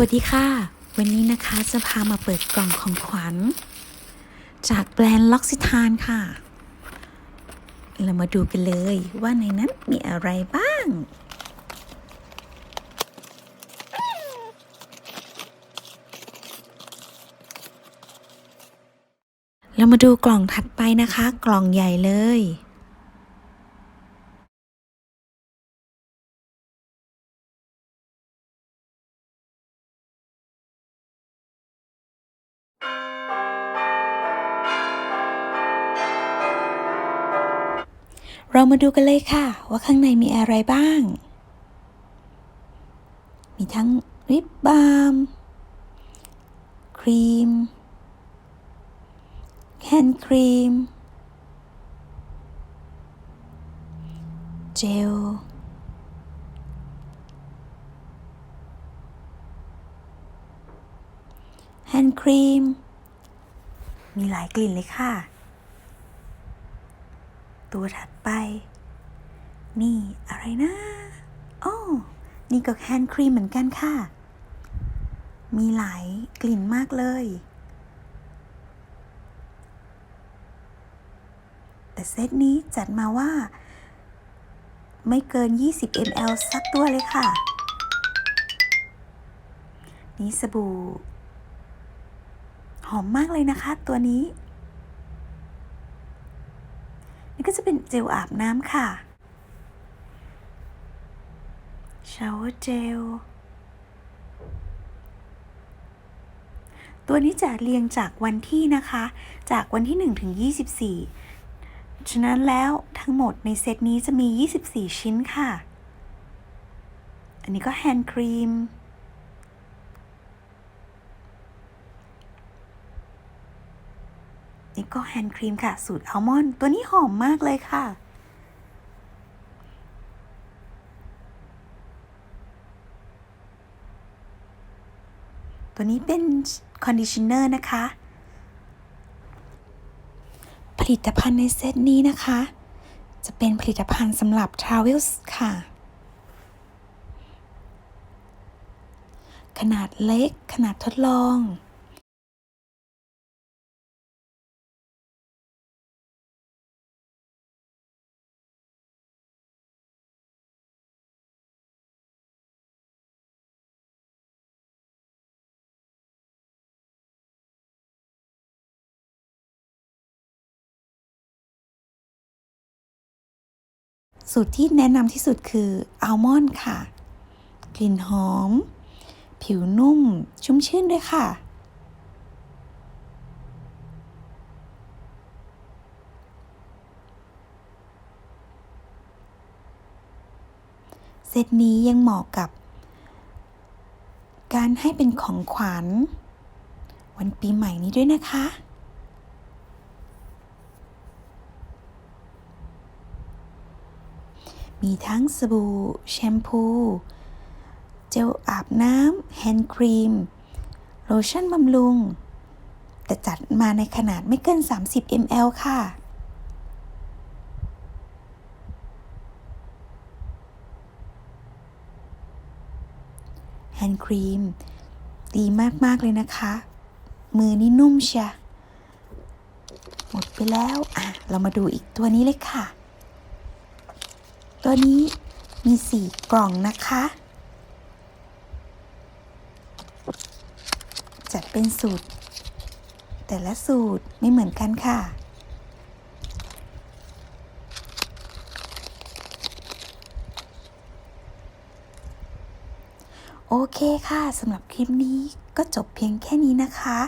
วัสดีค่ะ วันนี้นะคะจะพามาเปิดกล่องของขวัญ จากแบรนด์ล็อกซิทานค่ะ เรามาดูกันเลยว่าในนั้นมีอะไรบ้าง เรามาดูกล่องถัดไปนะคะ กล่องใหญ่เลย เรามาดูกันเลยค่ะ ว่าข้างในมีอะไรบ้าง มีทั้งริบบาล์มครีมแฮนด์ครีม เจล แฮนด์ครีม มีหลายกลิ่นเลยค่ะ ตัวถัดไป นี่อะไรนะอ๋อนี่ก็แฮนด์ครีมเหมือนกันค่ะ มีหลายกลิ่นมากเลย แต่เซตนี้จัดมาว่า ไม่เกิน 20 ml สักตัวเลยค่ะ นี่สบู่ หอมมากเลยนะคะตัวนี้ นี่ ก็จะเป็นเจลอาบน้ำค่ะชาวเจลตัวนี้จะเรียงจากวันที่นะคะ จากวันที่ 1 ถึง 24 ฉะนั้นแล้วทั้งหมดในเซตนี้จะมี 24 ชิ้นค่ะ อันนี้ก็แฮนด์ครีม นี่ก็แฮนด์ครีมค่ะ สูตรอัลมอนด์ตัวนี้หอมมากเลยค่ะ ตัวนี้เป็นคอนดิชเนอร์นะคะ ผลิตภัณฑ์ในเซตนี้นะคะ จะเป็นผลิตภัณฑ์สำหรับ Travels ค่ะ ขนาดเล็ก ขนาดทดลอง สูตรที่แนะนำที่สุดคืออัลมอนด์ค่ะ กลิ่นหอม ผิวนุ่ม ชุ่มชื่นด้วยค่ะ เซตนี้ยังเหมาะกับ การให้เป็นของขวัญ วันปีใหม่นี้ด้วยนะคะ มีทั้งสบู่ แชมพู เจลอาบน้ำแฮนด์ครีม โลชั่นบำรุง แต่จัดมาในขนาดไม่เกิน 30 ml ค่ะแฮนด์ครีม ดีมาก ๆ เลยนะคะ มือนี่นุ่มเชียหมดไปแล้ว อะ เรามาดูอีกตัวนี้เลยค่ะ ตัวนี้มีสี่กล่องนะคะ จัดเป็นสูตร แต่ละสูตรไม่เหมือนกันค่ะ โอเคค่ะสำหรับคลิปนี้ก็จบเพียงแค่นี้นะคะ